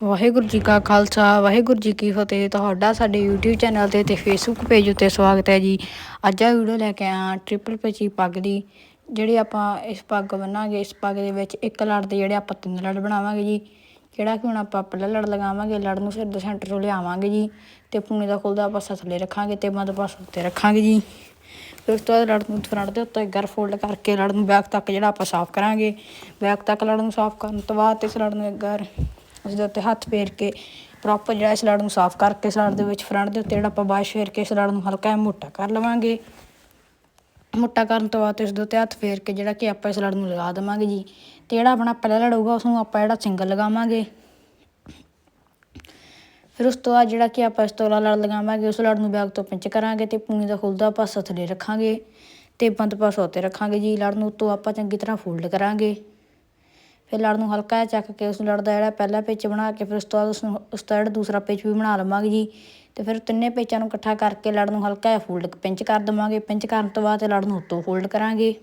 ਵਾਹਿਗੁਰੂ ਜੀ ਕਾ ਖਾਲਸਾ, ਵਾਹਿਗੁਰੂ ਜੀ ਕੀ ਫਤਿਹ। ਤੁਹਾਡਾ ਸਾਡੇ YouTube ਚੈਨਲ ਤੇ ਤੇ Facebook ਪੇਜ ਉੱਤੇ ਸਵਾਗਤ ਹੈ ਜੀ। ਅੱਜ ਆ ਵੀਡੀਓ ਲੈ ਕੇ ਆਇਆ ਟ੍ਰਿਪਲ ਪੇਚੀ ਪੱਗ ਦੀ, ਜਿਹੜੀ ਆਪਾਂ ਇਸ ਪੱਗ ਬੰਨਾਂਗੇ, ਇਸ ਪੱਗ ਦੇ ਵਿੱਚ ਇੱਕ ਲੜ ਦੇ ਜਿਹੜੇ ਆਪਾਂ ਤਿੰਨ ਲੜ ਬਣਾਵਾਂਗੇ ਜੀ ਜਿਹੜਾ ਕਿ ਹੁਣ ਆਪਾਂ ਪਹਿਲਾ ਲੜ ਲਗਾਵਾਂਗੇ ਲੜ ਨੂੰ ਸਿਰ ਦੇ ਸੈਂਟਰ ਤੋਂ ਲਿਆਵਾਂਗੇ ਜੀ, ਤੇ ਪੂਣੀ ਦਾ ਖੁੱਲਦਾ ਆਪਾਂ ਥੱਲੇ ਰੱਖਾਂਗੇ, ਤੇ ਮੱਧ ਪਾਸਾ ਉੱਤੇ ਰੱਖਾਂਗੇ ਜੀ। ਫਿਰ ਉਸ ਤੋਂ ਬਾਅਦ ਲੜ ਨੂੰ ਫਰੰਟ ਦੇ ਉੱਤੇ ਗਰ ਫੋਲਡ ਕਰਕੇ ਲੜ ਨੂੰ ਬੈਕ ਤੱਕ ਜਿਹੜਾ ਆਪਾਂ ਸਾਫ਼ ਕਰਾਂਗੇ। ਬੈਕ ਤੱਕ ਲੜ ਨੂੰ ਸਾਫ਼ ਕਰਨ ਤੋਂ ਬਾਅਦ ਤੇ ਇਸ ਲੜ ਨੂੰ ਗਰ ਉਸ ਦੇ ਉੱਤੇ ਹੱਥ ਫੇਰ ਕੇ ਪ੍ਰੋਪਰ ਜਿਹੜਾ ਇਸ ਲੜ ਨੂੰ ਸਾਫ਼ ਕਰਕੇ ਸਲਾੜ ਦੇ ਵਿੱਚ ਫਰੰਟ ਦੇ ਉੱਤੇ ਜਿਹੜਾ ਆਪਾਂ ਬਾਸ਼ ਫੇਰ ਕੇ ਇਸ ਨੂੰ ਹਲਕਾ ਜਿਹਾ ਮੋਟਾ ਕਰ ਲਵਾਂਗੇ। ਮੋਟਾ ਕਰਨ ਤੋਂ ਬਾਅਦ ਇਸ ਦੇ ਉੱਤੇ ਹੱਥ ਫੇਰ ਕੇ ਜਿਹੜਾ ਕਿ ਆਪਾਂ ਇਸ ਲੜ ਨੂੰ ਲਗਾ ਦੇਵਾਂਗੇ ਜੀ। ਤੇ ਜਿਹੜਾ ਆਪਣਾ ਪਹਿਲਾ ਲੜ ਹੋਊਗਾ ਉਸ ਨੂੰ ਆਪਾਂ ਜਿਹੜਾ ਸਿੰਗਲ ਲਗਾਵਾਂਗੇ। ਫਿਰ ਉਸ ਤੋਂ ਬਾਅਦ ਜਿਹੜਾ ਕਿ ਆਪਾਂ ਇਸ ਤੋਂ ਲੜ ਲਗਾਵਾਂਗੇ, ਉਸ ਲੜ ਨੂੰ ਬੈਗ ਤੋਂ ਪਿੰਚ ਕਰਾਂਗੇ ਤੇ ਪੂਣੀ ਦਾ ਖੁੱਲਦਾ ਪਾਸਾ ਥੱਲੇ ਰੱਖਾਂਗੇ ਤੇ ਬੰਦ ਪਾਸਾ ਉੱਤੇ ਰੱਖਾਂਗੇ ਜੀ। ਲੜ ਨੂੰ ਉੱਤੋਂ ਆਪਾਂ ਚੰਗੀ ਤਰ੍ਹਾਂ ਫੋਲਡ ਕਰਾਂਗੇ। ਫਿਰ ਲੜ ਨੂੰ ਹਲਕਾ ਜਿਹਾ ਚੱਕ ਕੇ ਉਸ ਲੜ ਦਾ ਜਿਹੜਾ ਪਹਿਲਾ ਪੇਚ ਬਣਾ ਕੇ ਫਿਰ ਉਸ ਤੋਂ ਬਾਅਦ ਉਸ ਨੂੰ ਉਸ ਦਾ ਜਿਹੜਾ ਦੂਸਰਾ ਪੇਚ ਵੀ ਬਣਾ ਲਵਾਂਗੇ ਜੀ। ਤੇ ਫਿਰ ਤਿੰਨੇ ਪੇਚਾਂ ਨੂੰ ਇਕੱਠਾ ਕਰਕੇ ਲੜ ਨੂੰ ਹਲਕਾ ਜਿਹਾ ਫੋਲਡ ਪਿੰਚ ਕਰ ਦੇਵਾਂਗੇ। ਪਿੰਚ ਕਰਨ ਤੋਂ ਬਾਅਦ ਲੜ ਨੂੰ ਉੱਤੋਂ ਫੋਲਡ ਕਰਾਂਗੇ।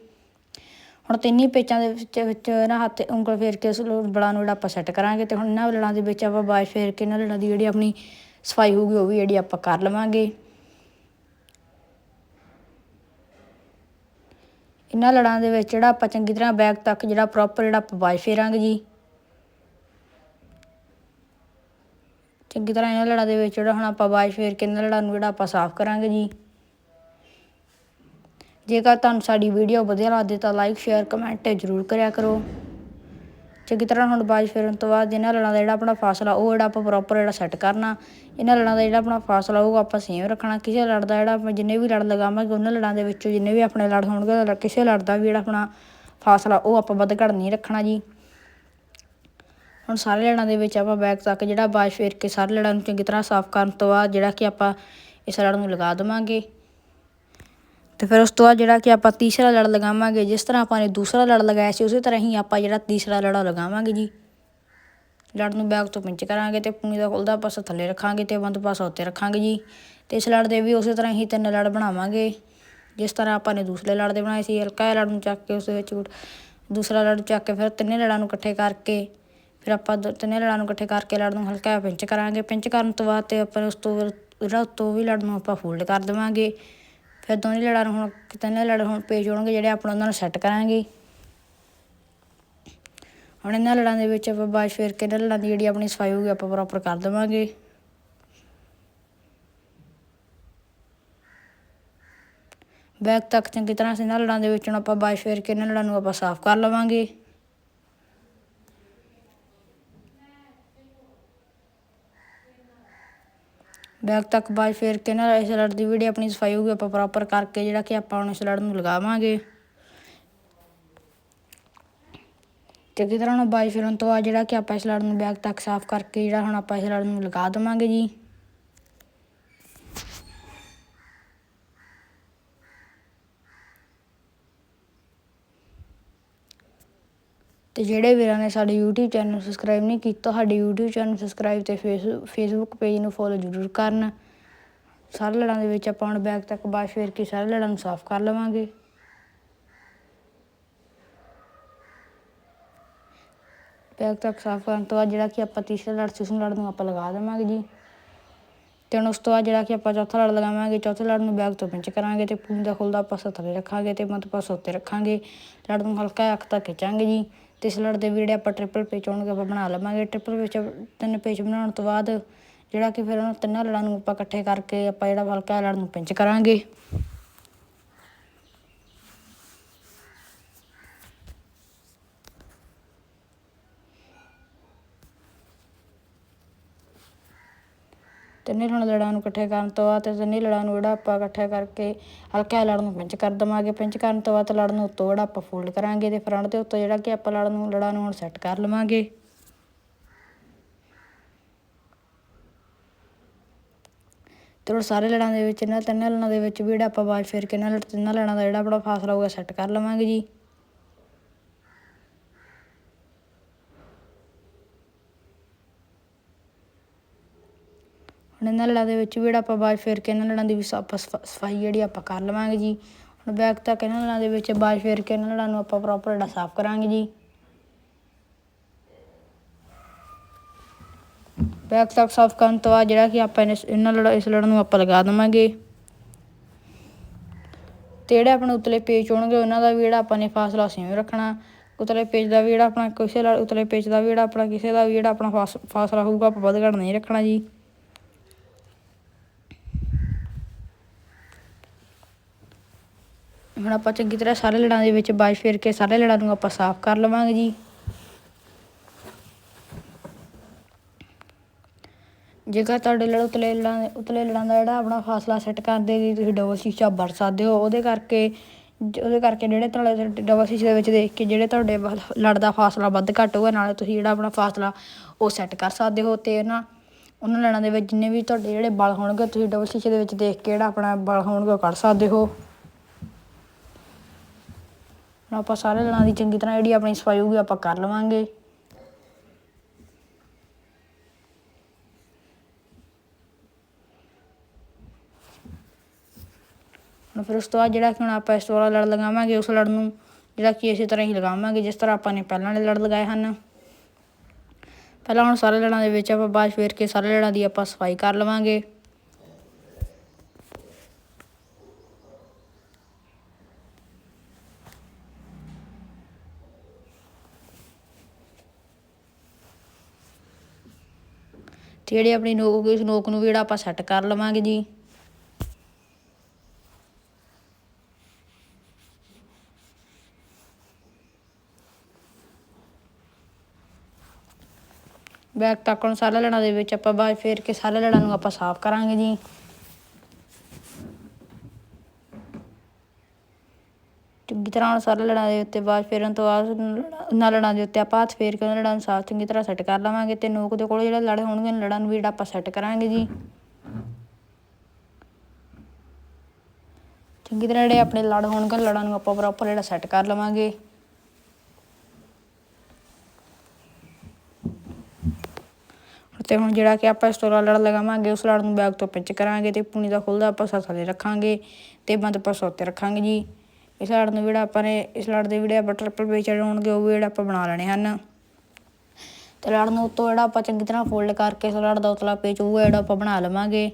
ਹੁਣ ਤਿੰਨੀ ਪੇਚਾਂ ਦੇ ਵਿੱਚ ਵਿੱਚ ਨਾ ਹੱਥ ਉਂਗਲ ਫੇਰ ਕੇ ਉਸ ਬਲਾਂ ਨੂੰ ਜਿਹੜਾ ਆਪਾਂ ਸੈੱਟ ਕਰਾਂਗੇ ਤੇ ਹੁਣ ਇਹਨਾਂ ਲੜਾਂ ਦੇ ਵਿੱਚ ਆਪਾਂ ਬਾਜ ਫੇਰ ਕੇ ਇਹਨਾਂ ਲੜਾਂ ਦੀ ਜਿਹੜੀ ਆਪਣੀ ਸਫ਼ਾਈ ਹੋਊਗੀ ਉਹ ਵੀ ਜਿਹੜੀ ਆਪਾਂ ਕਰ ਲਵਾਂਗੇ। ਇਹਨਾਂ ਲੜਾਂ ਦੇ ਵਿੱਚ ਜਿਹੜਾ ਆਪਾਂ ਚੰਗੀ ਤਰ੍ਹਾਂ ਬੈਕ ਤੱਕ ਜਿਹੜਾ ਪ੍ਰੋਪਰ ਜਿਹੜਾ ਆਪਾਂ ਬਾਜ ਫੇਰਾਂਗੇ ਜੀ। ਚੰਗੀ ਤਰ੍ਹਾਂ ਇਹਨਾਂ ਲੜਾਂ ਦੇ ਵਿੱਚ ਜਿਹੜਾ ਹੁਣ ਆਪਾਂ ਬਾਜ ਫੇਰ ਕੇ ਇਹਨਾਂ ਲੜਾਂ ਨੂੰ ਜਿਹੜਾ ਆਪਾਂ ਸਾਫ਼ ਕਰਾਂਗੇ ਜੀ। ਜੇਕਰ ਤੁਹਾਨੂੰ ਸਾਡੀ ਵੀਡੀਓ ਵਧੀਆ ਲੱਗਦੀ ਤਾਂ ਲਾਈਕ ਸ਼ੇਅਰ ਕਮੈਂਟ ਜ਼ਰੂਰ ਕਰਿਆ ਕਰੋ। ਚੰਗੀ ਤਰ੍ਹਾਂ ਹੁਣ ਬਾਜ ਫੇਰਨ ਤੋਂ ਬਾਅਦ ਇਹਨਾਂ ਲੜਾਂ ਦਾ ਜਿਹੜਾ ਆਪਣਾ ਫਾਸਲਾ, ਉਹ ਜਿਹੜਾ ਆਪਾਂ ਪ੍ਰੋਪਰ ਜਿਹੜਾ ਸੈੱਟ ਕਰਨਾ, ਇਹਨਾਂ ਲੜਾਂ ਦਾ ਜਿਹੜਾ ਆਪਣਾ ਫਾਸਲਾ, ਉਹ ਆਪਾਂ ਸੇਮ ਰੱਖਣਾ। ਕਿਸੇ ਲੜ ਦਾ ਜਿਹੜਾ ਆਪਾਂ ਜਿੰਨੇ ਵੀ ਲੜ ਲਗਾਵਾਂਗੇ, ਉਹਨਾਂ ਲੜਾਂ ਦੇ ਵਿੱਚੋਂ ਜਿੰਨੇ ਵੀ ਆਪਣੇ ਲੜ ਹੋਣਗੇ ਕਿਸੇ ਲੜ ਦਾ ਵੀ ਜਿਹੜਾ ਆਪਣਾ ਫਾਸਲਾ, ਉਹ ਆਪਾਂ ਵੱਧ ਘੱਟ ਨਹੀਂ ਰੱਖਣਾ ਜੀ। ਹੁਣ ਸਾਰੇ ਲੜਾਂ ਦੇ ਵਿੱਚ ਆਪਾਂ ਬੈਕ ਤੱਕ ਜਿਹੜਾ ਬਾਜ ਫੇਰ ਕੇ ਸਾਰੇ ਲੜਾਂ ਨੂੰ ਚੰਗੀ ਤਰ੍ਹਾਂ ਸਾਫ਼ ਕਰਨ ਤੋਂ ਬਾਅਦ ਜਿਹੜਾ ਕਿ ਆਪਾਂ ਇਸ ਲੜ ਨੂੰ ਲਗਾ ਦੇਵਾਂਗੇ। ਤੇ ਫਿਰ ਉਸ ਤੋਂ ਬਾਅਦ ਜਿਹੜਾ ਕਿ ਆਪਾਂ ਤੀਸਰਾ ਲੜ ਲਗਾਵਾਂਗੇ, ਜਿਸ ਤਰ੍ਹਾਂ ਆਪਾਂ ਨੇ ਦੂਸਰਾ ਲੜ ਲਗਾਇਆ ਸੀ, ਉਸੇ ਤਰ੍ਹਾਂ ਹੀ ਆਪਾਂ ਜਿਹੜਾ ਤੀਸਰਾ ਲੜਾ ਲਗਾਵਾਂਗੇ ਜੀ। ਲੜ ਨੂੰ ਬੈਕ ਤੋਂ ਪਿੰਚ ਕਰਾਂਗੇ ਤੇ ਪੂਣੀ ਦਾ ਖੁੱਲਦਾ ਪਾਸਾ ਥੱਲੇ ਰੱਖਾਂਗੇ ਤੇ ਬੰਦ ਪਾਸਾ ਉੱਤੇ ਰੱਖਾਂਗੇ ਜੀ। ਤੇ ਇਸ ਲੜ ਦੇ ਵੀ ਉਸੇ ਤਰ੍ਹਾਂ ਹੀ ਤਿੰਨ ਲੜ ਬਣਾਵਾਂਗੇ। ਜਿਸ ਤਰ੍ਹਾਂ ਆਪਾਂ ਨੇ ਦੂਸਰੇ ਲੜ ਦੇ ਬਣਾਏ ਸੀ, ਹਲਕਾ ਲੜ ਨੂੰ ਚੱਕ ਕੇ ਉਸ ਵਿੱਚ ਦੂਸਰਾ ਲੜ ਚੱਕ ਕੇ ਫਿਰ ਤਿੰਨੇ ਲੜਾਂ ਨੂੰ ਇਕੱਠੇ ਕਰਕੇ, ਫਿਰ ਆਪਾਂ ਤਿੰਨੇ ਲੜਾਂ ਨੂੰ ਇਕੱਠੇ ਕਰਕੇ ਲੜ ਨੂੰ ਹਲਕਾ ਪਿੰਚ ਕਰਾਂਗੇ। ਪਿੰਚ ਕਰਨ ਤੋਂ ਬਾਅਦ ਤੇ ਆਪਾਂ ਉਸ ਤੋਂ ਜਿਹੜਾ ਉੱਤੋਂ ਵੀ ਲੜ ਨੂੰ ਆਪਾਂ ਫੋਲਡ ਕਰ ਦੇਵਾਂਗੇ। ਫਿਰ ਦੋਨੇ ਲੜਾਂ ਨੂੰ ਹੁਣ ਤਿੰਨੇ ਲੜ ਹੁਣ ਪੇਜ ਹੋਣਗੇ ਜਿਹੜੇ ਆਪਾਂ ਉਹਨਾਂ ਨੂੰ ਸੈੱਟ ਕਰਾਂਗੇ। ਹੁਣ ਇਹਨਾਂ ਲੜਾਂ ਦੇ ਵਿੱਚ ਆਪਾਂ ਬਾਸ਼ ਫੇਰ ਕੇ ਇਹਨਾਂ ਲੜਾਂ ਦੀ ਜਿਹੜੀ ਆਪਣੀ ਸਫ਼ਾਈ ਹੋਊਗੀ ਆਪਾਂ ਪ੍ਰੋਪਰ ਕਰ ਦੇਵਾਂਗੇ। ਬੈਕ ਤੱਕ ਚੰਗੀ ਤਰ੍ਹਾਂ ਇਹਨਾਂ ਲੜਾਂ ਦੇ ਵਿੱਚ ਹੁਣ ਆਪਾਂ ਬਾਸ਼ ਫੇਰ ਕੇ ਇਹਨਾਂ ਲੜਾਂ ਨੂੰ ਆਪਾਂ ਸਾਫ਼ ਕਰ ਲਵਾਂਗੇ। ਬੈਗ ਤੱਕ ਬਾਜ ਫੇਰ ਕੇ ਨਾ ਇਸ ਲੜ ਦੀ ਵੀਡੀਓ ਆਪਣੀ ਸਫ਼ਾਈ ਹੋਊਗੀ ਆਪਾਂ ਪ੍ਰੋਪਰ ਕਰਕੇ ਜਿਹੜਾ ਕਿ ਆਪਾਂ ਹੁਣ ਇਸ ਲੜ ਨੂੰ ਲਗਾਵਾਂਗੇ। ਚੰਗੀ ਤਰ੍ਹਾਂ ਨਾਲ ਬਾਜ ਫੇਰਨ ਤੋਂ ਬਾਅਦ ਜਿਹੜਾ ਕਿ ਆਪਾਂ ਇਸ ਲੜ ਨੂੰ ਬੈਗ ਤੱਕ ਸਾਫ਼ ਕਰਕੇ ਜਿਹੜਾ ਹੁਣ ਆਪਾਂ ਇਸ ਲੜ ਨੂੰ ਲਗਾ ਦੇਵਾਂਗੇ ਜੀ। ਤੇ ਜਿਹੜੇ ਵੀਰਾਂ ਨੇ ਸਾਡੇ YouTube ਚੈਨਲ ਨੂੰ ਸਬਸਕ੍ਰਾਈਬ ਨਹੀਂ ਕੀਤਾ, ਸਾਡੇ YouTube ਚੈਨਲ ਨੂੰ ਸਬਸਕ੍ਰਾਈਬ ਤੇ Facebook ਪੇਜ ਨੂੰ ਫੋਲੋ ਜ਼ਰੂਰ ਕਰਨ। ਸਾਰੇ ਲੜਾਂ ਦੇ ਵਿੱਚ ਆਪਾਂ ਹੁਣ ਬੈਕ ਤੱਕ ਬਾਸ਼ ਫੇਰ ਕੇ ਸਾਰੇ ਲੜਾਂ ਨੂੰ ਸਾਫ਼ ਕਰ ਲਵਾਂਗੇ। ਬੈਕ ਤੱਕ ਸਾਫ਼ ਕਰਨ ਤੋਂ ਬਾਅਦ ਜਿਹੜਾ ਕਿ ਆਪਾਂ ਤੀਸਰਾ ਲੜ ਸੀ ਉਸ ਲੜ ਨੂੰ ਆਪਾਂ ਲਗਾ ਦੇਵਾਂਗੇ ਜੀ। ਤੇ ਹੁਣ ਉਸ ਤੋਂ ਬਾਅਦ ਜਿਹੜਾ ਕਿ ਆਪਾਂ ਚੌਥਾ ਲੜ ਲਗਾਵਾਂਗੇ, ਚੌਥੇ ਲੜ ਨੂੰ ਬੈਕ ਤੋਂ ਪਿੰਚ ਕਰਾਂਗੇ ਤੇ ਪੂੰਝ ਦਾ ਖੁੱਲਦਾ ਆਪਾਂ ਥੱਲੇ ਰੱਖਾਂਗੇ ਤੇ ਮੱਧ ਪਾਸਾ ਉੱਤੇ ਰੱਖਾਂਗੇ। ਲੜ ਨੂੰ ਹਲਕਾ ਅੱਖ ਤੱਕ ਖਿੱਚਾਂਗੇ ਜੀ। ਤੇ ਇਸ ਲੜ ਦੇ ਵੀ ਜਿਹੜੇ ਆਪਾਂ ਟ੍ਰਿਪਲ ਪੇਚ ਹੋਣਗੇ ਆਪਾਂ ਬਣਾ ਲਵਾਂਗੇ। ਟ੍ਰਿਪਲ ਪੇਚ ਤਿੰਨ ਪੇਚ ਬਣਾਉਣ ਤੋਂ ਬਾਅਦ ਜਿਹੜਾ ਕਿ ਫਿਰ ਉਹਨਾਂ ਤਿੰਨਾਂ ਲੜਾਂ ਨੂੰ ਆਪਾਂ ਇਕੱਠੇ ਕਰਕੇ ਆਪਾਂ ਜਿਹੜਾ ਹਲਕਾ ਲੜ ਨੂੰ ਪਿੰਚ ਕਰਾਂਗੇ। ਤਿੰਨੇ ਹੁਣ ਲੜਾਂ ਨੂੰ ਇਕੱਠੇ ਕਰਨ ਤੋਂ ਬਾਅਦ ਤੇ ਤਿੰਨੇ ਲੜਾਂ ਨੂੰ ਜਿਹੜਾ ਆਪਾਂ ਇਕੱਠੇ ਕਰਕੇ ਹਲਕਾ ਲੜ ਨੂੰ ਪਿੰਚ ਕਰ ਦਵਾਂਗੇ। ਪਿੰਚ ਕਰਨ ਤੋਂ ਬਾਅਦ ਲੜ ਨੂੰ ਉੱਤੋਂ ਜਿਹੜਾ ਆਪਾਂ ਫੋਲਡ ਕਰਾਂਗੇ ਤੇ ਫਰੰਟ ਦੇ ਉੱਤੋਂ ਜਿਹੜਾ ਕਿ ਆਪਾਂ ਲੜ ਨੂੰ, ਲੜਾਂ ਨੂੰ ਹੁਣ ਸੈੱਟ ਕਰ ਲਵਾਂਗੇ। ਤੇ ਹੁਣ ਸਾਰੇ ਲੜਾਂ ਦੇ ਵਿੱਚ, ਇਹਨਾਂ ਤਿੰਨਾਂ ਲੜਾਂ ਦੇ ਵਿੱਚ ਵੀ ਜਿਹੜਾ ਆਪਾਂ ਬਾਜ ਫੇਰ ਕੇ ਇਹਨਾਂ ਤਿੰਨਾਂ ਲੜਾਂ ਦਾ ਜਿਹੜਾ ਆਪਣਾ ਫਾਸਲਾ ਹੋਊਗਾ ਸੈੱਟ ਕਰ ਲਵਾਂਗੇ ਜੀ। ਇਹਨਾਂ ਲੜਾਂ ਦੇ ਵਿੱਚ ਵੀ ਜਿਹੜਾ ਆਪਾਂ ਬਾਜ ਫੇਰ ਕੇ ਇਹਨਾਂ ਲੜਾਂ ਦੀ ਵੀ ਆਪਾਂ ਸਫ਼ਾਈ ਜਿਹੜੀ ਆਪਾਂ ਕਰ ਲਵਾਂਗੇ ਜੀ। ਹੁਣ ਬੈਕ ਤੱਕ ਇਹਨਾਂ ਲੜਾਂ ਦੇ ਵਿੱਚ ਬਾਜ ਫੇਰ ਕੇ ਇਹਨਾਂ ਲੜਾਂ ਨੂੰ ਆਪਾਂ ਪ੍ਰੋਪਰ ਜਿਹੜਾ ਸਾਫ਼ ਕਰਾਂਗੇ ਜੀ। ਬੈਕ ਤੱਕ ਸਾਫ਼ ਕਰਨ ਤੋਂ ਬਾਅਦ ਜਿਹੜਾ ਕਿ ਆਪਾਂ ਇਹਨੇ- ਇਹਨਾਂ ਲੜ, ਇਸ ਲੜਨ ਨੂੰ ਆਪਾਂ ਲਗਾ ਦੇਵਾਂਗੇ। ਤੇ ਜਿਹੜੇ ਆਪਣੇ ਉਤਲੇ ਪੇਚ ਹੋਣਗੇ, ਉਹਨਾਂ ਦਾ ਵੀ ਜਿਹੜਾ ਆਪਾਂ ਨੇ ਫਾਸਲਾ ਸੇਮ ਰੱਖਣਾ। ਉਤਲੇ ਪੇਚ ਦਾ ਵੀ ਜਿਹੜਾ ਆਪਣਾ ਕਿਸੇ ਲੜ, ਉਤਲੇ ਪੇਚ ਦਾ ਵੀ ਜਿਹੜਾ ਆਪਣਾ ਕਿਸੇ ਦਾ ਵੀ ਜਿਹੜਾ ਆਪਣਾ ਫਾਸ- ਫਾਸਲਾ ਹੋਊਗਾ, ਆਪਾਂ ਵੱਧ ਘੱਟ ਨਹੀਂ ਰੱਖਣਾ ਜੀ। ਹੁਣ ਆਪਾਂ ਚੰਗੀ ਤਰ੍ਹਾਂ ਸਾਰੇ ਲੜਾਂ ਦੇ ਵਿੱਚ ਬਾਜ ਫੇਰ ਕੇ ਸਾਰੇ ਲੜਾਂ ਨੂੰ ਆਪਾਂ ਸਾਫ਼ ਕਰ ਲਵਾਂਗੇ ਜੀ। ਜੇਕਰ ਤੁਹਾਡੇ ਲੜ ਉਤਲੇ ਲੜਾਂ ਉਤਲੇ ਲੜਾਂ ਦਾ ਜਿਹੜਾ ਆਪਣਾ ਫਾਸਲਾ ਸੈੱਟ ਕਰਦੇ ਜੀ, ਤੁਸੀਂ ਡਬਲ ਸ਼ੀਸ਼ਾ ਵਰਤ ਸਕਦੇ ਹੋ। ਉਹਦੇ ਕਰਕੇ ਉਹਦੇ ਕਰਕੇ ਜਿਹੜੇ ਤੁਹਾਡੇ ਡਬਲ ਸ਼ੀਸ਼ੇ ਦੇ ਵਿੱਚ ਦੇਖ ਕੇ ਜਿਹੜੇ ਤੁਹਾਡੇ ਲੜ ਦਾ ਫਾਸਲਾ ਵੱਧ ਘੱਟ ਹੋਊਗਾ, ਨਾਲੇ ਤੁਸੀਂ ਜਿਹੜਾ ਆਪਣਾ ਫਾਸਲਾ ਉਹ ਸੈੱਟ ਕਰ ਸਕਦੇ ਹੋ ਤੇ ਨਾ ਉਹਨਾਂ ਲੜਾਂ ਦੇ ਵਿੱਚ ਜਿੰਨੇ ਵੀ ਤੁਹਾਡੇ ਜਿਹੜੇ ਬਲ ਹੋਣਗੇ, ਤੁਸੀਂ ਡਬਲ ਸ਼ੀਸ਼ੇ ਦੇ ਵਿੱਚ ਦੇਖ ਕੇ ਜਿਹੜਾ ਆਪਣਾ ਬਲ ਹੋਣਗੇ ਉਹ ਕੱਢ ਸਕਦੇ ਹੋ। ਹੁਣ ਆਪਾਂ ਸਾਰੇ ਲੜਾਂ ਦੀ ਚੰਗੀ ਤਰ੍ਹਾਂ ਜਿਹੜੀ ਆਪਣੀ ਸਫ਼ਾਈ ਹੋਊਗੀ ਆਪਾਂ ਕਰ ਲਵਾਂਗੇ। ਹੁਣ ਫਿਰ ਉਸ ਤੋਂ ਬਾਅਦ ਜਿਹੜਾ ਕਿ ਹੁਣ ਆਪਾਂ ਇਸ ਤੋਂ ਵਾਲਾ ਲੜ ਲਗਾਵਾਂਗੇ, ਉਸ ਲੜ ਨੂੰ ਜਿਹੜਾ ਕਿ ਇਸੇ ਤਰ੍ਹਾਂ ਹੀ ਲਗਾਵਾਂਗੇ, ਜਿਸ ਤਰ੍ਹਾਂ ਆਪਾਂ ਨੇ ਪਹਿਲਾਂ ਵਾਲੇ ਲੜ ਲਗਾਏ ਹਨ। ਪਹਿਲਾਂ ਹੁਣ ਸਾਰੇ ਲੜਾਂ ਦੇ ਵਿੱਚ ਆਪਾਂ ਬਾਅਦ ਫੇਰ ਕੇ ਸਾਰੇ ਲੜਾਂ ਦੀ ਆਪਾਂ ਸਫ਼ਾਈ ਕਰ ਲਵਾਂਗੇ ਤੇ ਜਿਹੜੀ ਆਪਣੀ ਨੋਕ ਹੋਊਗੀ ਉਸ ਨੋਕ ਨੂੰ ਵੀ ਜਿਹੜਾ ਆਪਾਂ ਸੈੱਟ ਕਰ ਲਵਾਂਗੇ ਜੀ। ਬੈਕ ਤੱਕ ਨੂੰ ਸਾਰੇ ਲੜਾਂ ਦੇ ਵਿੱਚ ਆਪਾਂ, ਬਾਅਦ ਫੇਰ ਕੇ ਸਾਰਾ ਲੜਾ ਨੂੰ ਆਪਾਂ ਸਾਫ਼ ਕਰਾਂਗੇ ਜੀ। ਚੰਗੀ ਤਰ੍ਹਾਂ ਅਨੁਸਾਰ ਲੜਾਂ ਦੇ ਉੱਤੇ ਬਾਅਦ ਫੇਰਨ ਤੋਂ ਬਾਅਦ ਉਹਨਾਂ ਲੜਾਂ ਦੇ ਉੱਤੇ ਆਪਾਂ ਹੱਥ ਫੇਰ ਕੇ ਲੜਾਂ ਨੂੰ ਸਾਫ਼ ਚੰਗੀ ਤਰ੍ਹਾਂ ਸੈੱਟ ਕਰ ਲਵਾਂਗੇ ਤੇ ਨੋਕ ਦੇ ਕੋਲ ਜਿਹੜੇ ਲੜ ਹੋਣਗੇ ਲੜਾਂ ਨੂੰ ਵੀ ਜਿਹੜਾ ਆਪਾਂ ਸੈੱਟ ਕਰਾਂਗੇ ਜੀ। ਚੰਗੀ ਤਰ੍ਹਾਂ ਜਿਹੜੇ ਆਪਣੇ ਲੜ ਹੋਣਗੇ ਲੜਾਂ ਨੂੰ ਆਪਾਂ ਪ੍ਰੋਪਰ ਜਿਹੜਾ ਸੈੱਟ ਕਰ ਲਵਾਂਗੇ। ਤੇ ਹੁਣ ਜਿਹੜਾ ਕਿ ਆਪਾਂ ਇਸ ਤੋਂ ਲੜ ਲਗਾਵਾਂਗੇ, ਉਸ ਲੜ ਨੂੰ ਬੈਗ ਤੋਂ ਪਿੰਚ ਕਰਾਂਗੇ ਤੇ ਪੂਣੀ ਦਾ ਖੁੱਲਦਾ ਆਪਾਂ ਸਾ ਥੱਲੇ ਰੱਖਾਂਗੇ ਤੇ ਬੰਦ ਆਪਾਂ ਉੱਤੇ ਰੱਖਾਂਗੇ ਜੀ। ਇਸ ਲੜ ਨੂੰ ਜਿਹੜਾ ਆਪਾਂ ਨੇ, ਇਸ ਲੜ ਦੇ ਜਿਹੜੇ ਆਪਾਂ ਟ੍ਰਿਪਲ ਪੇਚ ਹੋਣਗੇ, ਉਹ ਵੀ ਜਿਹੜਾ ਆਪਾਂ ਬਣਾ ਲੈਣੇ ਹਨ। ਤੇ ਲੜ ਨੂੰ ਉੱਤੋਂ ਜਿਹੜਾ ਆਪਾਂ ਚੰਗੀ ਤਰ੍ਹਾਂ ਫੋਲਡ ਕਰਕੇ, ਇਸ ਲੜ ਦਾ ਉਤਲਾ ਪੇਚ ਉਹ ਜਿਹੜਾ ਆਪਾਂ ਬਣਾ ਲਵਾਂਗੇ।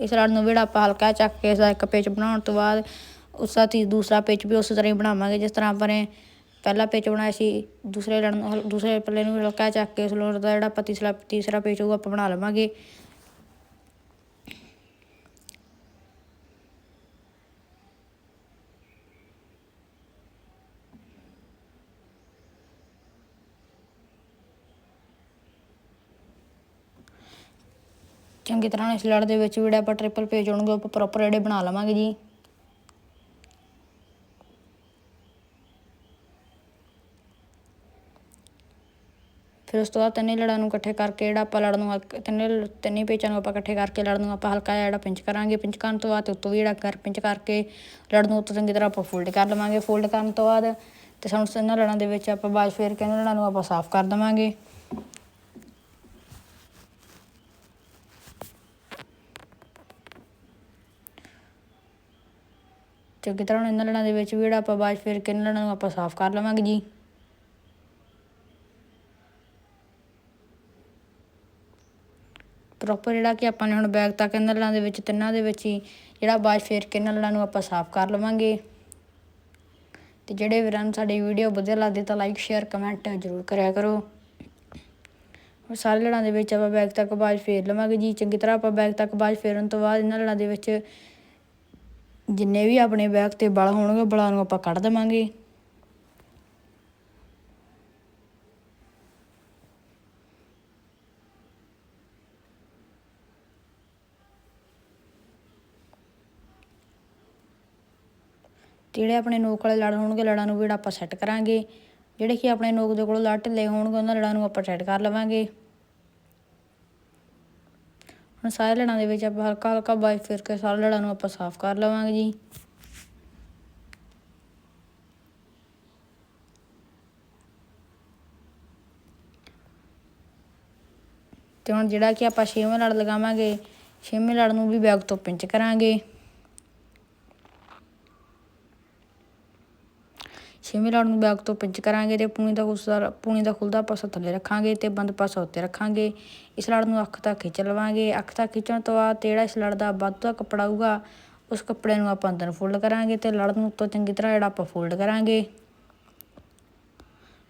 ਇਸ ਲੜ ਨੂੰ ਜਿਹੜਾ ਆਪਾਂ ਹਲਕਾ ਚੱਕ ਕੇ ਇਸਦਾ ਇੱਕ ਪੇਚ ਬਣਾਉਣ ਤੋਂ ਬਾਅਦ, ਉਸ ਦਾ ਤੀ ਦੂਸਰਾ ਪੇਚ ਵੀ ਉਸੇ ਤਰ੍ਹਾਂ ਹੀ ਬਣਾਵਾਂਗੇ, ਜਿਸ ਤਰ੍ਹਾਂ ਆਪਾਂ ਨੇ ਪਹਿਲਾ ਪੇਚ ਬਣਾਇਆ ਸੀ, ਦੂਸਰੇ ਲੜਨ ਨੂੰ ਹਲ- ਦੂਸਰੇ ਪੱਲੇ ਨੂੰ ਹਲਕਾ ਚੱਕ ਕੇ ਉਸ ਲੜ ਦਾ ਜਿਹੜਾ ਆਪਾਂ ਤੀਸਰਾ ਤੀਸਰਾ ਪੇਚ ਉਹ ਆਪਾਂ ਬਣਾ ਲਵਾਂਗੇ। ਚੰਗੀ ਤਰ੍ਹਾਂ ਨਾਲ ਇਸ ਲੜ ਦੇ ਵਿੱਚ ਵੀ ਜਿਹੜਾ ਆਪਾਂ ਟ੍ਰਿਪਲ ਪੇਜ ਹੋਣਗੇ, ਆਪਾਂ ਪ੍ਰੋਪਰ ਜਿਹੜੇ ਬਣਾ ਲਵਾਂਗੇ ਜੀ। ਫਿਰ ਉਸ ਤੋਂ ਬਾਅਦ ਤਿੰਨੇ ਲੜਾਂ ਨੂੰ ਇਕੱਠੇ ਕਰਕੇ ਜਿਹੜਾ ਆਪਾਂ ਲੜ ਨੂੰ ਤਿੰਨੇ ਤਿੰਨੇ ਪੇਚਾਂ ਨੂੰ ਆਪਾਂ ਇਕੱਠੇ ਕਰਕੇ ਲੜ ਨੂੰ ਆਪਾਂ ਹਲਕਾ ਜਿਹਾ ਜਿਹੜਾ ਪਿੰਚ ਕਰਾਂਗੇ। ਪਿੰਚ ਕਰਨ ਤੋਂ ਬਾਅਦ ਤੇ ਉੱਤੋਂ ਵੀ ਜਿਹੜਾ ਕਰ ਪਿੰਚ ਕਰਕੇ ਲੜ ਨੂੰ ਉੱਤੋਂ ਚੰਗੀ ਤਰ੍ਹਾਂ ਆਪਾਂ ਫੋਲਡ ਕਰ ਲਵਾਂਗੇ। ਫੋਲਡ ਕਰਨ ਤੋਂ ਬਾਅਦ ਤੇ ਸਾਨੂੰ ਇਹਨਾਂ ਲੜਾਂ ਦੇ ਵਿੱਚ ਆਪਾਂ ਬਾਜ ਫੇਰ ਕੇ ਇਹਨਾਂ ਲੜਾਂ ਨੂੰ ਆਪਾਂ ਸਾਫ਼ ਕਰ ਦੇਵਾਂਗੇ। ਚੰਗੀ ਤਰ੍ਹਾਂ ਹੁਣ ਇਹਨਾਂ ਲੜਾਂ ਦੇ ਵਿੱਚ ਵੀ ਜਿਹੜਾ ਆਪਾਂ ਬਾਜ ਫੇਰ ਕੇ ਇਹਨਾਂ ਲੜਾਂ ਨੂੰ ਆਪਾਂ ਸਾਫ਼ ਕਰ ਲਵਾਂਗੇ ਜੀ। ਪ੍ਰੋਪਰ ਜਿਹੜਾ ਕਿ ਆਪਾਂ ਨੇ ਹੁਣ ਬੈਗ ਤੱਕ ਇਹਨਾਂ ਲੜਾਂ ਦੇ ਵਿੱਚ, ਤਿੰਨਾਂ ਦੇ ਵਿੱਚ ਹੀ, ਜਿਹੜਾ ਬਾਜ ਫੇਰ ਕੇ ਇਹਨਾਂ ਲੜਾਂ ਨੂੰ ਆਪਾਂ ਸਾਫ਼ ਕਰ ਲਵਾਂਗੇ। ਤੇ ਜਿਹੜੇ ਵੀਰਾਂ ਨੂੰ ਸਾਡੀ ਵੀਡੀਓ ਵਧੀਆ ਲੱਗਦੀ ਤਾਂ ਲਾਈਕ ਸ਼ੇਅਰ ਕਮੈਂਟ ਜ਼ਰੂਰ ਕਰਿਆ ਕਰੋ। ਔਰ ਸਾਰੇ ਲੜਾਂ ਦੇ ਵਿੱਚ ਆਪਾਂ ਬੈਗ ਤੱਕ ਬਾਜ ਫੇਰ ਲਵਾਂਗੇ ਜੀ। ਚੰਗੀ ਤਰ੍ਹਾਂ ਆਪਾਂ ਬੈਗ ਤੱਕ ਬਾਜ ਫੇਰਨ ਤੋਂ ਬਾਅਦ ਇਹਨਾਂ ਲੜਾਂ ਦੇ ਵਿੱਚ ਜਿੰਨੇ ਵੀ ਆਪਣੇ ਬੈਗ ਤੇ ਬਲ ਹੋਣਗੇ, ਬਲਾਂ ਨੂੰ ਆਪਾਂ ਕੱਢ ਦੇਵਾਂਗੇ। ਤੇ ਜਿਹੜੇ ਆਪਣੇ ਨੋਕ ਵਾਲੇ ਲੜ ਹੋਣਗੇ, ਲੜਾਂ ਨੂੰ ਵੀ ਜਿਹੜਾ ਆਪਾਂ ਸੈੱਟ ਕਰਾਂਗੇ। ਜਿਹੜੇ ਕਿ ਆਪਣੇ ਨੋਕ ਦੇ ਕੋਲ ਲੜ ਢਿੱਲੇ ਹੋਣਗੇ, ਉਹਨਾਂ ਲੜਾਂ ਨੂੰ ਆਪਾਂ ਸੈੱਟ ਕਰ ਲਵਾਂਗੇ। ਹੁਣ ਸਾਰੇ ਲੜਾਂ ਦੇ ਵਿੱਚ ਆਪਾਂ ਹਲਕਾ ਹਲਕਾ ਬਾਈ ਫਿਰ ਕੇ ਸਾਰੇ ਲੜਾਂ ਨੂੰ ਆਪਾਂ ਸਾਫ਼ ਕਰ ਲਵਾਂਗੇ ਜੀ। ਤੇ ਹੁਣ ਜਿਹੜਾ ਕਿ ਆਪਾਂ ਛੇਵੇਂ ਲੜ ਲਗਾਵਾਂਗੇ, ਛੇਵੇਂ ਲੜ ਨੂੰ ਵੀ ਬੈਗ ਤੋਂ ਪਿੰਚ ਕਰਾਂਗੇ। ਛੇਵੇਂ ਲੜ ਨੂੰ ਬੈਕ ਤੋਂ ਪਿੰਚ ਕਰਾਂਗੇ ਤੇ ਪੂਣੀ ਦਾ ਖੁੱਸਾ ਪੂਣੀ ਦਾ ਖੁੱਲਦਾ ਪਾਸਾ ਥੱਲੇ ਰੱਖਾਂਗੇ ਤੇ ਬੰਦ ਪਾਸਾ ਉੱਤੇ ਰੱਖਾਂਗੇ। ਇਸ ਲੜ ਨੂੰ ਅੱਖ ਤੱਕ ਖਿੱਚ ਲਵਾਂਗੇ। ਅੱਖ ਤੱਕ ਖਿੱਚਣ ਤੋਂ ਬਾਅਦ ਤੇ ਜਿਹੜਾ ਇਸ ਲੜ ਦਾ ਵੱਧ ਦਾ ਕੱਪੜਾ ਹੋਊਗਾ ਉਸ ਕੱਪੜੇ ਨੂੰ ਆਪਾਂ ਅੰਦਰ ਫੋਲਡ ਕਰਾਂਗੇ ਤੇ ਲੜ ਨੂੰ ਉੱਤੋਂ ਚੰਗੀ ਤਰ੍ਹਾਂ ਜਿਹੜਾ ਆਪਾਂ ਫੋਲਡ ਕਰਾਂਗੇ।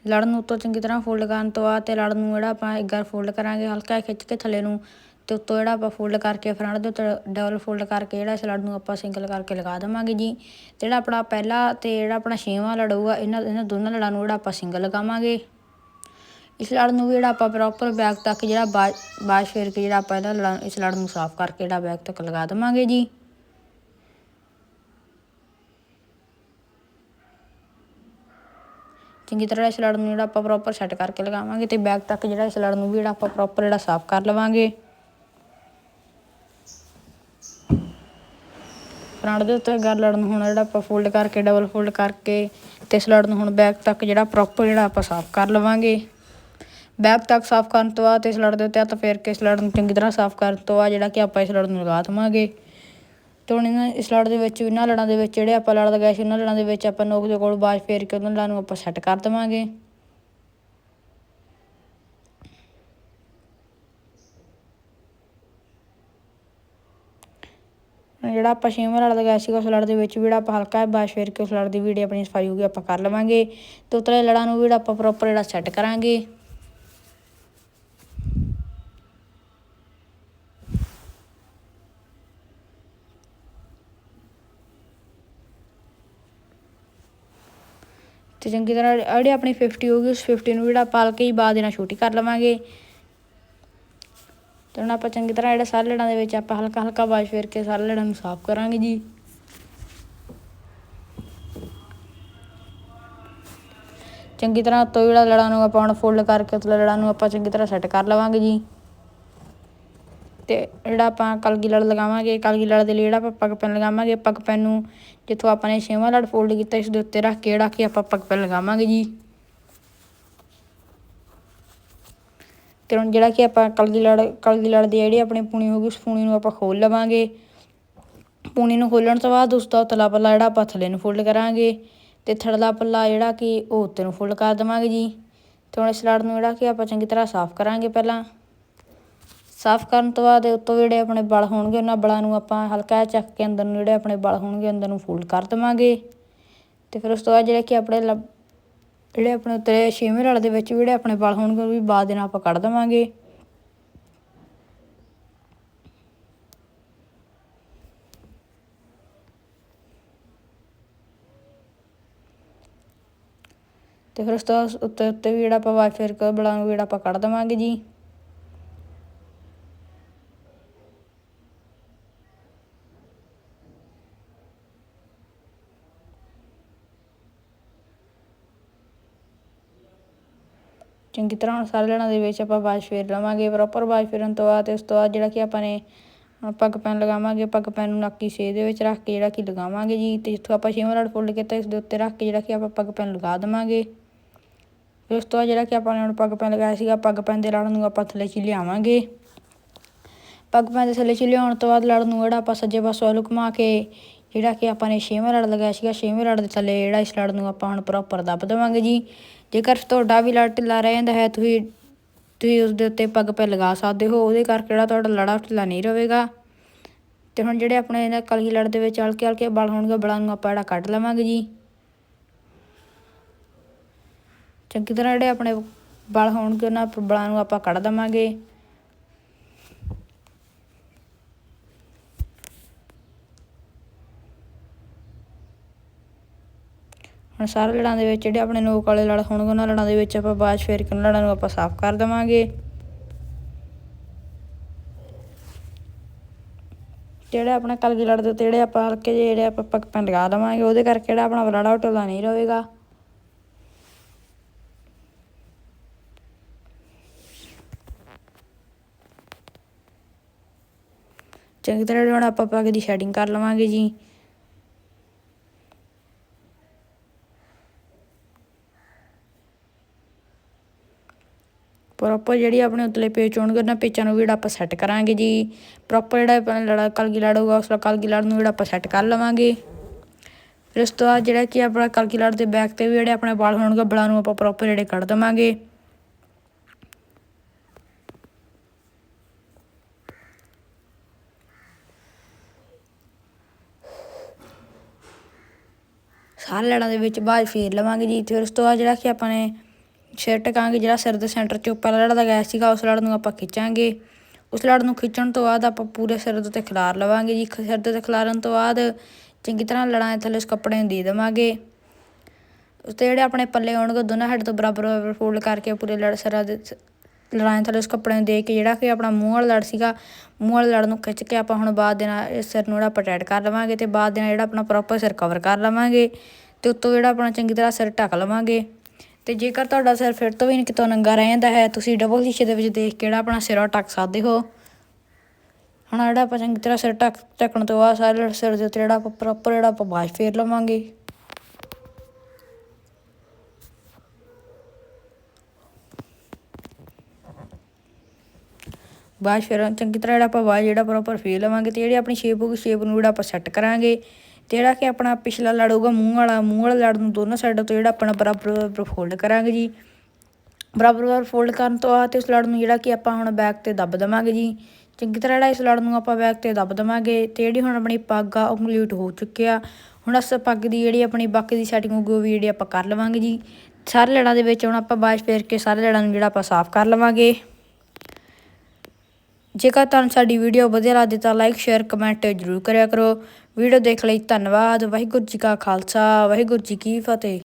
ਲੜ ਨੂੰ ਉੱਤੋਂ ਚੰਗੀ ਤਰ੍ਹਾਂ ਫੋਲਡ ਕਰਨ ਤੋਂ ਬਾਅਦ ਤੇ ਲੜ ਨੂੰ ਜਿਹੜਾ ਆਪਾਂ ਇੱਕ ਵਾਰ ਫੋਲਡ ਕਰਾਂਗੇ, ਹਲਕਾ ਖਿੱਚ ਕੇ ਥੱਲੇ ਨੂੰ ਤੇ ਉੱਤੋਂ ਜਿਹੜਾ ਆਪਾਂ ਫੋਲਡ ਕਰਕੇ ਫਰੰਟ ਦੇ ਉੱਤੇ ਡਬਲ ਫੋਲਡ ਕਰਕੇ ਜਿਹੜਾ ਇਸ ਲੜ ਨੂੰ ਆਪਾਂ ਸਿੰਗਲ ਕਰਕੇ ਲਗਾ ਦੇਵਾਂਗੇ ਜੀ। ਤੇ ਜਿਹੜਾ ਆਪਣਾ ਪਹਿਲਾ ਤੇ ਜਿਹੜਾ ਆਪਣਾ ਛੇਵਾਂ ਲੜ ਹੋਊਗਾ ਇਹਨਾਂ ਇਹਨਾਂ ਦੋਨਾਂ ਲੜਾਂ ਨੂੰ ਜਿਹੜਾ ਆਪਾਂ ਸਿੰਗਲ ਲਗਾਵਾਂਗੇ। ਇਸ ਲੜ ਨੂੰ ਵੀ ਜਿਹੜਾ ਆਪਾਂ ਪ੍ਰੋਪਰ ਬੈਕ ਤੱਕ ਜਿਹੜਾ ਬਾਸ਼ ਫੇਰ ਕੇ ਜਿਹੜਾ ਆਪਾਂ ਇਹਦਾ ਲੜ ਇਸ ਲੜ ਨੂੰ ਸਾਫ਼ ਕਰਕੇ ਜਿਹੜਾ ਬੈਕ ਤੱਕ ਲਗਾ ਦੇਵਾਂਗੇ ਜੀ। ਚੰਗੀ ਤਰ੍ਹਾਂ ਇਸ ਲੜ ਨੂੰ ਜਿਹੜਾ ਆਪਾਂ ਪ੍ਰੋਪਰ ਸੈੱਟ ਕਰਕੇ ਲਗਾਵਾਂਗੇ ਤੇ ਬੈਕ ਤੱਕ ਜਿਹੜਾ ਇਸ ਲੜ ਨੂੰ ਵੀ ਜਿਹੜਾ ਆਪਾਂ ਪ੍ਰੋਪਰ ਜਿਹੜਾ ਸਾਫ਼ ਕਰ ਲਵਾਂਗੇ। ਫਰੰਟ ਦੇ ਉੱਤੇ ਗੱਲ ਲੜਨ ਨੂੰ ਹੁਣ ਜਿਹੜਾ ਆਪਾਂ ਫੋਲਡ ਕਰਕੇ ਡਬਲ ਫੋਲਡ ਕਰਕੇ ਤੇ ਸਲੜ ਨੂੰ ਹੁਣ ਬੈਕ ਤੱਕ ਜਿਹੜਾ ਪ੍ਰੋਪਰ ਜਿਹੜਾ ਆਪਾਂ ਸਾਫ਼ ਕਰ ਲਵਾਂਗੇ। ਬੈਕ ਤੱਕ ਸਾਫ਼ ਕਰਨ ਤੋਂ ਬਾਅਦ ਇਸ ਲੜ ਦੇ ਉੱਤੇ ਹੱਥ ਫੇਰ ਕੇ ਇਸ ਲੜ ਨੂੰ ਚੰਗੀ ਤਰ੍ਹਾਂ ਸਾਫ਼ ਕਰਨ ਤੋਂ ਬਾਅਦ ਜਿਹੜਾ ਕਿ ਆਪਾਂ ਇਸ ਲੜ ਨੂੰ ਲਗਾ ਦੇਵਾਂਗੇ। ਤੇ ਹੁਣ ਇਹਨਾਂ, ਇਸ ਲੜ ਦੇ ਵਿੱਚ, ਇਹਨਾਂ ਲੜਾਂ ਦੇ ਵਿੱਚ ਜਿਹੜੇ ਆਪਾਂ ਲੜ ਲਗਾਏ ਸੀ, ਉਹਨਾਂ ਲੜਾਂ ਦੇ ਵਿੱਚ ਆਪਾਂ ਨੋਕ ਦੇ ਕੋਲ ਬਾਜ ਫੇਰ ਕੇ ਉਹਨਾਂ ਲੜਾਂ ਨੂੰ ਆਪਾਂ ਸੈੱਟ ਕਰ ਦੇਵਾਂਗੇ। ਜਿਹੜਾ ਆਪਾਂ ਛੇਵਾਂ ਲੜ ਲਗਾਇਆ ਸੀਗਾ ਉਸ ਲੜ ਦੇ ਵਿੱਚ ਵੀ ਜਿਹੜਾ ਆਪਾਂ ਹਲਕਾ ਬਾਜ ਫੇਰ ਕੇ ਉਸ ਲੜ ਦੀ ਵੀਡੀਓ ਆਪਣੀ ਸਫ਼ਾਈ ਹੋਊਗੀ ਆਪਾਂ ਕਰ ਲਵਾਂਗੇ ਤੇ ਉਤਲੇ ਲੜਾਂ ਨੂੰ ਵੀ ਜਿਹੜਾ ਆਪਾਂ ਪ੍ਰੋਪਰ ਜਿਹੜਾ ਸੈੱਟ ਕਰਾਂਗੇ। ਤੇ ਚੰਗੀ ਤਰ੍ਹਾਂ ਜਿਹੜੀ ਆਪਣੀ 50 ਗਈ ਉਸ 50 ਨੂੰ ਜਿਹੜਾ ਪਾਲ ਕੇ ਹੀ ਬਾਅਦ ਨਾਲ ਛੋਟੀ ਕਰ ਲਵਾਂਗੇ। ਤੇ ਹੁਣ ਆਪਾਂ ਚੰਗੀ ਤਰ੍ਹਾਂ ਜਿਹੜੇ ਸਾਲੜਾਂ ਦੇ ਵਿੱਚ ਆਪਾਂ ਹਲਕਾ ਹਲਕਾ ਵਾਸ਼ ਫੇਰ ਕੇ ਸਾਲੜਾਂ ਨੂੰ ਸਾਫ਼ ਕਰਾਂਗੇ ਜੀ। ਚੰਗੀ ਤਰ੍ਹਾਂ ਤੋਂ ਜਿਹੜਾ ਲੜਾਂ ਨੂੰ ਆਪਾਂ ਹੁਣ ਫੋਲਡ ਕਰਕੇ ਉਸ ਲੜਾਂ ਨੂੰ ਆਪਾਂ ਚੰਗੀ ਤਰ੍ਹਾਂ ਸੈੱਟ ਕਰ ਲਵਾਂਗੇ ਜੀ। ਤੇ ਜਿਹੜਾ ਆਪਾਂ ਕਲਗੀ ਲੜ ਲਗਾਵਾਂਗੇ, ਕਲਗੀ ਲੜ ਦੇ ਲਈ ਜਿਹੜਾ ਆਪਾਂ ਪੱਗ ਪੈਨ ਲਗਾਵਾਂਗੇ, ਪੱਗ ਪੈਨ ਨੂੰ ਜਿੱਥੋਂ ਆਪਾਂ ਨੇ ਛੇਵਾਂ ਲੜ ਫੋਲਡ ਕੀਤਾ, ਇਸ ਦੇ ਉੱਤੇ ਰੱਖ ਕੇ ਜਿਹੜਾ ਕਿ ਆਪਾਂ ਪੱਗ ਪੈਨ ਲਗਾਵਾਂਗੇ ਜੀ। ਤੇ ਹੁਣ ਜਿਹੜਾ ਕਿ ਆਪਾਂ ਕਲਗੀ ਲੜ ਕਲਗੀ ਲੜ ਦੀ ਜਿਹੜੀ ਆਪਣੀ ਪੂਣੀ ਹੋਊਗੀ ਉਸ ਪੂਣੀ ਨੂੰ ਆਪਾਂ ਖੋਲ ਲਵਾਂਗੇ। ਪੂਣੀ ਨੂੰ ਖੋਲਣ ਤੋਂ ਬਾਅਦ ਉਸ ਦਾ ਤਲਾ ਪੱਲਾ ਜਿਹੜਾ ਆਪਾਂ ਥੱਲੇ ਨੂੰ ਫੋਲਡ ਕਰਾਂਗੇ ਤੇ ਥੜਲਾ ਪੱਲਾ ਜਿਹੜਾ ਕਿ ਉਹ ਉੱਤੇ ਨੂੰ ਫੋਲਡ ਕਰ ਦੇਵਾਂਗੇ ਜੀ। ਤੇ ਹੁਣ ਇਸ ਲੜ ਨੂੰ ਜਿਹੜਾ ਕਿ ਆਪਾਂ ਚੰਗੀ ਤਰ੍ਹਾਂ ਸਾਫ਼ ਕਰਾਂਗੇ ਪਹਿਲਾਂ। ਸਾਫ਼ ਕਰਨ ਤੋਂ ਬਾਅਦ ਉੱਤੋਂ ਜਿਹੜੇ ਆਪਣੇ ਬਲ ਹੋਣਗੇ, ਉਹਨਾਂ ਬਲਾਂ ਨੂੰ ਆਪਾਂ ਹਲਕਾ ਜਿਹਾ ਚੱਕ ਕੇ ਅੰਦਰ ਨੂੰ ਜਿਹੜੇ ਆਪਣੇ ਬਲ ਹੋਣਗੇ, ਅੰਦਰ ਨੂੰ ਫੋਲਡ ਕਰ ਦੇਵਾਂਗੇ। ਤੇ ਫਿਰ ਉਸ ਤੋਂ ਬਾਅਦ ਜਿਹੜਾ ਕਿ ਆਪਣੇ ਜਿਹੜੇ ਆਪਣੇ ਉੱਤੇ ਛੇਵੇਂ ਰਲ ਦੇ ਵਿੱਚ ਜਿਹੜੇ ਆਪਣੇ ਬਲ ਹੋਣਗੇ ਉਹ ਵੀ ਬਾਅਦ ਦੇ ਨਾਲ ਆਪਾਂ ਕੱਢ ਦੇਵਾਂਗੇ। ਤੇ ਫਿਰ ਉਸ ਤੋਂ ਉੱਤੇ ਉੱਤੇ ਵੀ ਜਿਹੜਾ ਆਪਾਂ ਵਾਰ ਫੇਰ ਬਲਾਂ ਨੂੰ ਜਿਹੜਾ ਆਪਾਂ ਕੱਢ ਦੇਵਾਂਗੇ ਜੀ। ਚੰਗੀ ਤਰ੍ਹਾਂ ਹੁਣ ਸਾਰੇ ਲੜਾਂ ਦੇ ਵਿੱਚ ਆਪਾਂ ਬਾਜ ਫੇਰ ਲਵਾਂਗੇ ਪ੍ਰੋਪਰ ਬਾਜ ਫੇਰਨ ਤੋਂ ਬਾਅਦ ਉਸ ਤੋਂ ਬਾਅਦ ਜਿਹੜਾ ਕਿ ਆਪਾਂ ਨੇ ਪੱਗ ਪੈਨ ਲਗਾਵਾਂਗੇ, ਪੱਗ ਪੈਨ ਨੂੰ ਨਾਕੀ ਸੇ ਦੇ ਵਿੱਚ ਰੱਖ ਕੇ ਜਿਹੜਾ ਕਿ ਲਗਾਵਾਂਗੇ ਜੀ ਤੇ ਜਿੱਥੋਂ ਆਪਾਂ ਛੇਵਾਂ ਲੜ ਫੋਲਡ ਕੀਤਾ ਇਸ ਦੇ ਉੱਤੇ ਰੱਖ ਕੇ ਜਿਹੜਾ ਕਿ ਆਪਾਂ ਪੱਗ ਪੈਨ ਲਗਾ ਦੇਵਾਂਗੇ। ਫਿਰ ਉਸ ਤੋਂ ਬਾਅਦ ਜਿਹੜਾ ਕਿ ਆਪਾਂ ਨੇ ਹੁਣ ਪੱਗ ਪੈਨ ਲਗਾਇਆ ਸੀਗਾ, ਪੱਗ ਪੈਨ ਦੇ ਲੜ ਨੂੰ ਆਪਾਂ ਥੱਲੇ ਚ ਲਿਆਵਾਂਗੇ ਪੱਗ ਪੈਨ ਦੇ ਥੱਲੇ ਚ ਲਿਆਉਣ ਤੋਂ ਬਾਅਦ ਲੜ ਨੂੰ ਜਿਹੜਾ ਆਪਾਂ ਸੱਜੇ ਪਾਸੋਂ ਵੱਲ ਘੁਮਾ ਕੇ ਜਿਹੜਾ ਕਿ ਆਪਾਂ ਨੇ ਛੇਵਾਂ ਲੜ ਲਗਾਇਆ ਸੀਗਾ, ਛੇਵੇਂ ਲੜ ਦੇ ਥੱਲੇ ਜਿਹੜਾ ਇਸ ਲੜ ਨੂੰ ਆਪਾਂ ਹੁਣ ਪ੍ਰੋਪਰ ਦੱਬ ਦੇਵਾਂਗੇ ਜੀ। ਜੇਕਰ ਤੁਹਾਡਾ ਵੀ ਲੜ ਢਿੱਲਾ ਰਹਿ ਜਾਂਦਾ ਹੈ, ਤੁਸੀਂ ਤੁਸੀਂ ਉਸ ਦੇ ਉੱਤੇ ਪੱਗ ਪੈ ਲਗਾ ਸਕਦੇ ਹੋ, ਉਹਦੇ ਕਰਕੇ ਜਿਹੜਾ ਤੁਹਾਡਾ ਲੜਾ ਢਿੱਲਾ ਨਹੀਂ ਰਹੇਗਾ। ਤੇ ਹੁਣ ਜਿਹੜੇ ਆਪਣੇ ਇਹਨਾਂ ਕਲਗੀ ਲੜ ਦੇ ਵਿੱਚ ਹਲਕੇ ਹਲਕੇ ਬਲ ਹੋਣਗੇ, ਬਲਾਂ ਨੂੰ ਆਪਾਂ ਜਿਹੜਾ ਕੱਢ ਲਵਾਂਗੇ ਜੀ। ਚੰਗੀ ਤਰ੍ਹਾਂ ਜਿਹੜੇ ਆਪਣੇ ਬਲ ਹੋਣਗੇ, ਉਹਨਾਂ ਬਲਾਂ ਨੂੰ ਆਪਾਂ ਕੱਢ ਦਵਾਂਗੇ। ਹੁਣ ਸਾਰੇ ਲੜਾਂ ਦੇ ਵਿੱਚ ਜਿਹੜੇ ਆਪਣੇ ਨੋਕ ਵਾਲੇ ਲੜ ਹੋਣਗੇ, ਉਹਨਾਂ ਲੜਾਂ ਦੇ ਵਿੱਚ ਆਪਾਂ ਬਾਅਦ ਫੇਰ ਕੇ ਲੜਾਂ ਨੂੰ ਆਪਾਂ ਸਾਫ਼ ਕਰ ਦੇਵਾਂਗੇ। ਜਿਹੜੇ ਆਪਣਾ ਕਲਗੀ ਲੜ ਦੇ ਉੱਤੇ ਜਿਹੜੇ ਆਪਾਂ ਹਲਕੇ ਜਿਹੇ ਜਿਹੜੇ ਆਪਾਂ ਪੱਕ ਲਗਾ ਦੇਵਾਂਗੇ, ਉਹਦੇ ਕਰਕੇ ਜਿਹੜਾ ਆਪਣਾ ਲੜਾ ਢੋਲਾ ਨਹੀਂ ਰਹੇਗਾ। ਚੰਗੀ ਤਰ੍ਹਾਂ ਹੁਣ ਆਪਾਂ ਪੱਗ ਦੀ ਸ਼ੈਡਿੰਗ ਕਰ ਲਵਾਂਗੇ ਜੀ। ਪ੍ਰੋਪਰ ਜਿਹੜੀ ਆਪਣੇ ਉਤਲੇ ਪੇਚ ਹੋਣਗੇ ਉਹਨਾਂ ਪੇਚਾਂ ਨੂੰ ਵੀ ਜਿਹੜਾ ਆਪਾਂ ਸੈੱਟ ਕਰਾਂਗੇ ਜੀ। ਪ੍ਰੋਪਰ ਜਿਹੜਾ ਆਪਣਾ ਲੜਾ ਕਲਗੀ ਲੜ ਹੋਊਗਾ, ਉਸ ਕਲਗੀ ਲੜ ਨੂੰ ਜਿਹੜਾ ਆਪਾਂ ਸੈੱਟ ਕਰ ਲਵਾਂਗੇ। ਫਿਰ ਉਸ ਤੋਂ ਬਾਅਦ ਜਿਹੜਾ ਕਿ ਆਪਣਾ ਕਲਗੀ ਲੜ ਦੇ ਬੈਕ ਤੇ ਵੀ ਜਿਹੜੇ ਆਪਣੇ ਵਾਲ ਹੋਣਗੇ, ਬਲਾਂ ਨੂੰ ਆਪਾਂ ਪ੍ਰੋਪਰ ਜਿਹੜੇ ਕੱਢ ਦੇਵਾਂਗੇ। ਸਾਰੇ ਲੜਾਂ ਦੇ ਵਿੱਚ ਬਾਅਦ ਫੇਰ ਲਵਾਂਗੇ ਜੀ। ਫਿਰ ਉਸ ਤੋਂ ਬਾਅਦ ਜਿਹੜਾ ਕਿ ਆਪਾਂ ਨੇ ਸਿਰ ਟਿਕਾਂਗੇ ਜਿਹੜਾ ਸਿਰ ਦੇ ਸੈਂਟਰ 'ਚ ਉੱਪਰ ਲੜ ਦਾ ਗੈਸ ਸੀਗਾ, ਉਸ ਲੜ ਨੂੰ ਆਪਾਂ ਖਿੱਚਾਂਗੇ। ਉਸ ਲੜ ਨੂੰ ਖਿੱਚਣ ਤੋਂ ਬਾਅਦ ਆਪਾਂ ਪੂਰੇ ਸਿਰ ਦੇ ਉੱਤੇ ਖਿਲਾਰ ਲਵਾਂਗੇ ਜੀ। ਸਿਰ ਦੇ ਉੱਤੇ ਖਿਲਾਰਨ ਤੋਂ ਬਾਅਦ ਚੰਗੀ ਤਰ੍ਹਾਂ ਲੜਾਂ ਥੱਲੇ ਉਸ ਕੱਪੜੇ ਨੂੰ ਦੇ ਦੇਵਾਂਗੇ। ਉਸ ਤੇ ਜਿਹੜੇ ਆਪਣੇ ਪੱਲੇ ਹੋਣਗੇ ਦੋਨਾਂ ਹੈਡ ਤੋਂ ਬਰਾਬਰ ਬਰਾਬਰ ਫੋਲਡ ਕਰਕੇ ਪੂਰੇ ਲੜ ਸਿਰਾਂ ਦੇ ਲੜਾਂ ਥੱਲੇ ਉਸ ਕੱਪੜੇ ਨੂੰ ਦੇ ਕੇ ਜਿਹੜਾ ਕਿ ਆਪਣਾ ਮੂੰਹ ਵਾਲਾ ਲੜ ਸੀਗਾ, ਮੂੰਹ ਵਾਲੇ ਲੜ ਨੂੰ ਖਿੱਚ ਕੇ ਆਪਾਂ ਹੁਣ ਬਾਅਦ ਦੇ ਨਾਲ ਇਸ ਸਿਰ ਨੂੰ ਜਿਹੜਾ ਪਟੈਟ ਕਰ ਲਵਾਂਗੇ ਤੇ ਬਾਅਦ ਦੇ ਨਾਲ ਜਿਹੜਾ ਆਪਣਾ ਪ੍ਰੋਪਰ ਸਿਰ ਕਵਰ ਕਰ ਲਵਾਂਗੇ ਤੇ ਉੱਤੋਂ ਜਿਹੜਾ ਆਪਣਾ ਚੰਗੀ ਤਰ੍ਹਾਂ ਸਿਰ ਢੱਕ ਲਵਾਂਗੇ। ਤੇ ਜੇਕਰ ਤੁਹਾਡਾ ਸਿਰ ਫਿਰ ਤੋਂ ਵੀ ਨਹੀਂ ਕਿਤੋਂ ਨੰਗਾ ਰਹਿ ਜਾਂਦਾ ਹੈ, ਤੁਸੀਂ ਡਬਲ ਸ਼ੀਸ਼ੇ ਦੇ ਵਿੱਚ ਦੇਖ ਕੇ ਜਿਹੜਾ ਆਪਣਾ ਸਿਰ ਢੱਕ ਸਕਦੇ ਹੋ। ਹੁਣ ਜਿਹੜਾ ਆਪਾਂ ਚੰਗੀ ਤਰ੍ਹਾਂ ਸਿਰ ਢੱਕ, ਢੱਕਣ ਤੋਂ ਬਾਅਦ ਸਾਰੇ ਸਿਰ ਦੇ ਉੱਤੇ ਜਿਹੜਾ ਆਪਾਂ ਪ੍ਰੋਪਰ ਜਿਹੜਾ ਆਪਾਂ ਬਾਸ਼ ਫੇਰ ਲਵਾਂਗੇ। ਵਾਸ਼ ਫੇਰ ਚੰਗੀ ਤਰ੍ਹਾਂ ਜਿਹੜਾ ਆਪਾਂ ਵਾਸ਼ ਜਿਹੜਾ ਪ੍ਰੋਪਰ ਫੇਰ ਲਵਾਂਗੇ ਤੇ ਜਿਹੜੀ ਆਪਣੀ ਸ਼ੇਪ ਹੋਊਗੀ ਸ਼ੇਪ ਨੂੰ ਜਿਹੜਾ ਆਪਾਂ ਸੈੱਟ ਕਰਾਂਗੇ। ਤੇ ਜਿਹੜਾ ਕਿ ਆਪਣਾ ਪਿਛਲਾ ਲੜ ਹੋਊਗਾ, ਮੂੰਹ ਵਾਲਾ ਮੂੰਹ ਵਾਲਾ ਲੜ ਨੂੰ ਦੋਨੋਂ ਸਾਈਡਾਂ ਤੋਂ ਜਿਹੜਾ ਆਪਣਾ ਬਰਾਬਰ ਬਰਾਬਰ ਫੋਲਡ ਕਰਾਂਗੇ ਜੀ। ਬਰਾਬਰ ਬਰਾਬਰ ਫੋਲਡ ਕਰਨ ਤੋਂ ਬਾਅਦ ਤੇ ਇਸ ਲੜ ਨੂੰ ਜਿਹੜਾ ਕਿ ਆਪਾਂ ਹੁਣ ਬੈਕ ਤੇ ਦੱਬ ਦਵਾਂਗੇ ਜੀ। ਚੰਗੀ ਤਰ੍ਹਾਂ ਜਿਹੜਾ ਇਸ ਲੜ ਨੂੰ ਆਪਾਂ ਬੈਕ ਤੇ ਦੱਬ ਦਵਾਂਗੇ, ਤੇ ਜਿਹੜੀ ਹੁਣ ਆਪਣੀ ਪੱਗ ਆ, ਉਹ ਕੰਪਲੀਟ ਹੋ ਚੁੱਕੀ ਆ। ਹੁਣ ਇਸ ਪੱਗ ਦੀ ਜਿਹੜੀ ਆਪਣੀ ਬਾਕੀ ਦੀ ਸੈਟਿੰਗ ਹੋਊਗੀ, ਉਹ ਵੀ ਜਿਹੜੀ ਆਪਾਂ ਕਰ ਲਵਾਂਗੇ ਜੀ। ਸਾਰੇ ਲੜਾਂ ਦੇ ਵਿੱਚ ਹੁਣ ਆਪਾਂ ਬਾਸ਼ ਫੇਰ ਕੇ ਸਾਰੇ ਲੜਾਂ ਨੂੰ ਜਿਹੜਾ ਆਪਾਂ ਸਾਫ਼ ਕਰ ਲਵਾਂਗੇ। ਜੇਕਰ ਤੁਹਾਨੂੰ ਸਾਡੀ ਵੀਡੀਓ ਵਧੀਆ ਲੱਗਦੀ ਤਾਂ ਲਾਈਕ ਸ਼ੇਅਰ ਕਮੈਂਟ ਜ਼ਰੂਰ ਕਰਿਆ ਕਰੋ। ਵੀਡੀਓ ਦੇਖ ਲਈ ਧੰਨਵਾਦ ਵਾਹਿਗੁਰੂ ਜੀ ਕਾ ਖਾਲਸਾ ਵਾਹਿਗੁਰੂ ਜੀ ਕੀ ਫਤਿਹ।